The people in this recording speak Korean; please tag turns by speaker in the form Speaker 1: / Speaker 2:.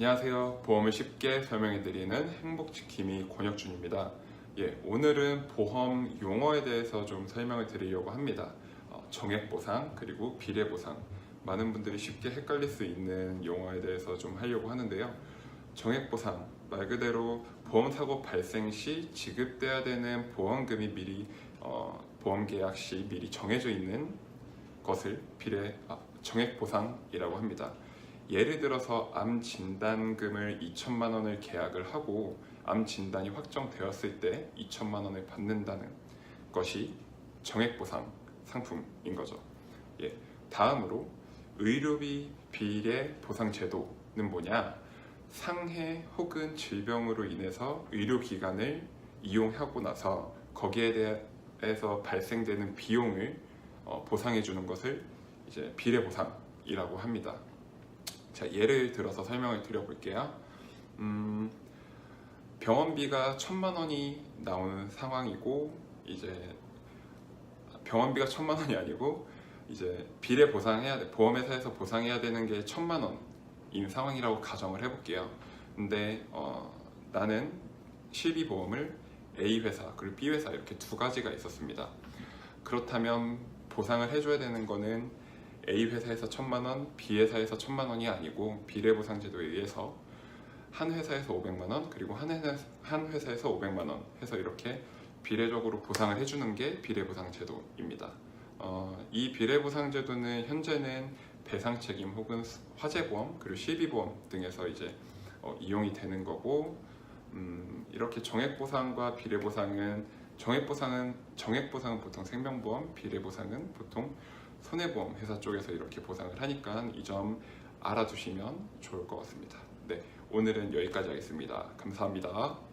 Speaker 1: 안녕하세요. 보험을 쉽게 설명해드리는 행복지킴이 권혁준입니다. 예, 오늘은 보험 용어에 대해서 좀 설명을 드리려고 합니다. 어, 정액보상 그리고 비례보상 많은 분들이 쉽게 헷갈릴 수 있는 용어에 대해서 좀 하려고 하는데요. 정액보상 말 그대로 보험사고 발생 시 지급돼야 되는 보험금이 미리 어, 보험계약 시 미리 정해져 있는 것을 비례 아, 정액보상이라고 합니다. 예를 들어서 암 진단금을 2천만 원을 계약을 하고 암 진단이 확정되었을 때 2천만 원을 받는다는 것이 정액 보상 상품인 거죠. 예. 다음으로 의료비 비례 보상 제도는 뭐냐? 상해 혹은 질병으로 인해서 의료기관을 이용하고 나서 거기에 대해서 발생되는 비용을 어, 보상해 주는 것을 이제 비례 보상이라고 합니다. 자, 예를 들어서 설명을 드려볼게요. 음, 병원비가 천만 원이 나오는 상황이고 이제 병원비가 천만 원이 아니고 이제 비례 보상해야 돼 보험회사에서 보상해야 되는 게 천만 원인 상황이라고 가정을 해볼게요. 근데 어, 나는 실비보험을 A 회사 그리고 B 회사 이렇게 두 가지가 있었습니다. 그렇다면 보상을 해줘야 되는 거는 A 회사에서 천만 원, B 회사에서 천만 원이 아니고 비례보상제도에 의해서 한 회사에서 500만 원 그리고 한, 회사, 한 회사에서 500만 원 해서 이렇게 비례적으로 보상을 해주는 게 비례보상제도입니다. 어, 이 비례보상제도는 현재는 배상책임 혹은 화재보험 그리고 실비보험 등에서 이제 어, 이용이 되는 거고 음, 이렇게 정액보상과 비례보상은 정액보상은 정액보상은 보통 생명보험, 비례보상은 보통 손해보험 회사 쪽에서 이렇게 보상을 하니까 이 점 알아두시면 좋을 것 같습니다. 네, 오늘은 여기까지 하겠습니다. 감사합니다.